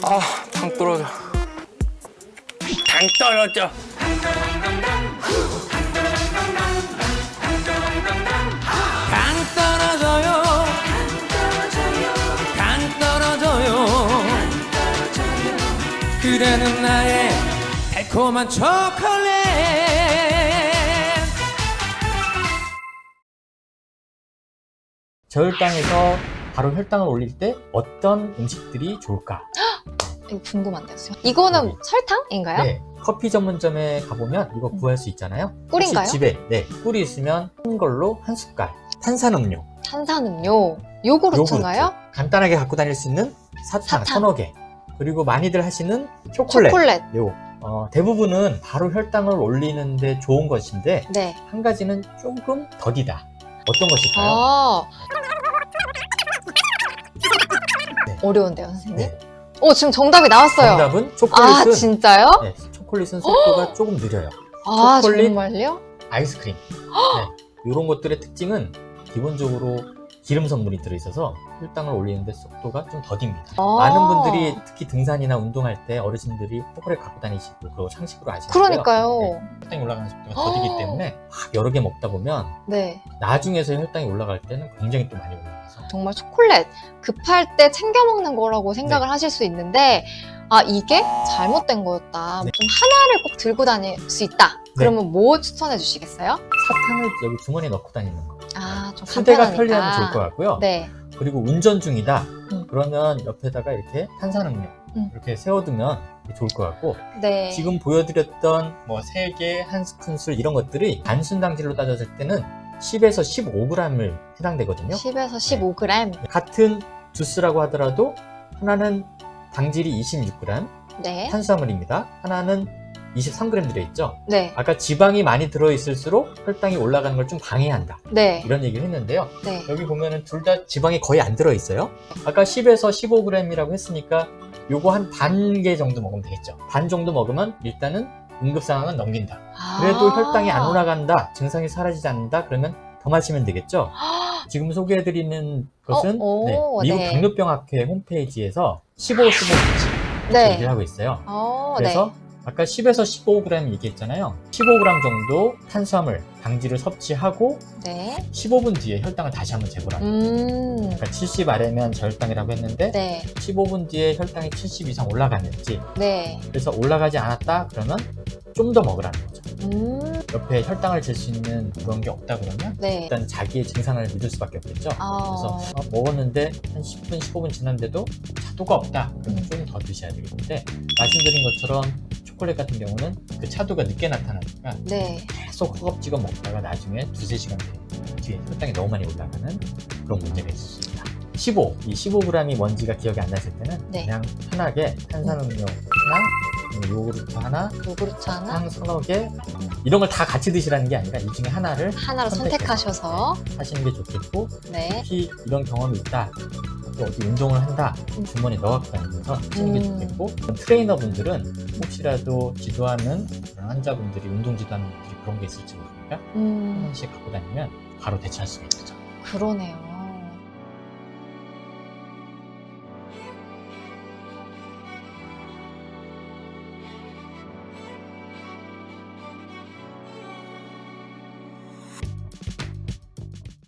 아, 당 떨어져. 당 떨어져. 당 떨어져요. 당 떨어져요. 그대는 나의 달콤한 초콜릿. 저혈당에서 바로 혈당을 올릴 때 어떤 음식들이 좋을까? 이거 궁금한데요. 이거는 네. 설탕인가요? 네, 커피 전문점에 가보면 이거 구할 수 있잖아요. 꿀인가요? 혹시 집에 네, 꿀이 있으면 큰 걸로 한 숟갈. 탄산음료, 탄산음료, 요구르트인가요? 요구르트, 간단하게 갖고 다닐 수 있는 사탕, 사탕. 서너 개. 그리고 많이들 하시는 초콜릿. 초콜릿. 요 어, 대부분은 바로 혈당을 올리는데 좋은 것인데 네. 한 가지는 조금 더디다. 어떤 것일까요? 아. 네. 어려운데요, 선생님? 네, 오, 지금 정답이 나왔어요. 정답은 아, 초콜릿은 진짜요? 네, 초콜릿은 속도가 조금 느려요. 아, 초콜릿? 정말요? 아이스크림. 네, 이런 것들의 특징은 기본적으로 기름 성분이 들어있어서 혈당을 올리는데 속도가 좀 더딥니다. 아. 많은 분들이 특히 등산이나 운동할 때 어르신들이 초콜릿 갖고 다니시고 그거 상식으로 아시는데요. 그러니까요. 네, 혈당이 올라가는 속도가 더디기 아. 때문에 막 여러 개 먹다 보면 네. 나중에서 혈당이 올라갈 때는 굉장히 또 많이 올라가서 정말 초콜릿 급할 때 챙겨 먹는 거라고 생각을 네. 하실 수 있는데 아 이게 잘못된 거였다. 네. 좀 하나를 꼭 들고 다닐 수 있다. 그러면 뭐 추천해 주시겠어요? 사탕을 여기 주머니에 넣고 다니는 거. 아, 좀 휴대가 간편하니까. 편리하면 좋을 것 같고요. 네. 그리고 운전 중이다. 음. 그러면 옆에다가 이렇게 탄산음료 음. 이렇게 세워두면 좋을 것 같고 네. 지금 보여드렸던 뭐 3개, 한 스푼술 이런 것들이 단순 당질로 따졌을 때는 10에서 15g을 해당되거든요. 10에서 15g. 같은 주스라고 하더라도 하나는 당질이 26g, 네. 탄수화물입니다. 하나는 23g 들어있죠. 네. 아까 지방이 많이 들어있을수록 혈당이 올라가는 걸 좀 방해한다. 네. 이런 얘기를 했는데요. 네. 여기 보면은 둘 다 지방이 거의 안 들어있어요. 아까 10에서 15g이라고 했으니까 요거 한 반 개 정도 먹으면 되겠죠. 반 정도 먹으면 일단은 응급 상황은 넘긴다. 그래도 아. 혈당이 안 올라간다, 증상이 사라지지 않는다, 그러면 더 마시면 되겠죠. 지금 소개해드리는 것은 어, 오, 네, 미국 네. 당뇨병학회 홈페이지에서 15, 15 수치 네. 얘기를 하고 있어요. 어, 그래서 네. 아까 10에서 15g 얘기했잖아요. 15g 정도 탄수화물, 당질을 섭취하고 네. 15분 뒤에 혈당을 다시 한번 재보라. 음. 그러니까 70 아래면 저혈당이라고 했는데 네. 15분 뒤에 혈당이 70 이상 올라갔는지 네. 그래서 올라가지 않았다 그러면 좀 더 먹으라는 거죠. 음. 옆에 혈당을 잴 수 있는 그런 게 없다 그러면 네. 일단 자기의 증상을 믿을 수밖에 없겠죠. 아. 그래서 어, 먹었는데 한 10분, 15분 지났는데도 차도가 없다. 그러면 음. 좀더 드셔야 되겠는데 말씀드린 것처럼 초콜릿 같은 경우는 그 차도가 늦게 나타나니까 네. 계속 허겁지겁 먹다가 나중에 두세 시간 뒤에 혈당이 너무 많이 올라가는 그런 문제가 있을 수 있다. 15, 이 15g이 뭔지가 기억이 안 났을 때는 네. 그냥 편하게 탄산음료 하나, 요구르트 하나, 요구르트 하나 사탕 서너 개 이런 걸 다 같이 드시라는 게 아니라 이 중에 하나를 하나로 선택해서 선택하셔서 하시는 게 좋겠고 네. 혹시 이런 경험이 있다 또 어디 운동을 한다 음. 주머니에 넣어갖고 다니면서 하시는 게 음. 좋겠고 트레이너분들은 혹시라도 지도하는 그런 환자분들이 운동 지도하는 분들이 그런 게 있을지 모르니까 음. 하나씩 갖고 다니면 바로 대처할 수가 있죠 그러네요.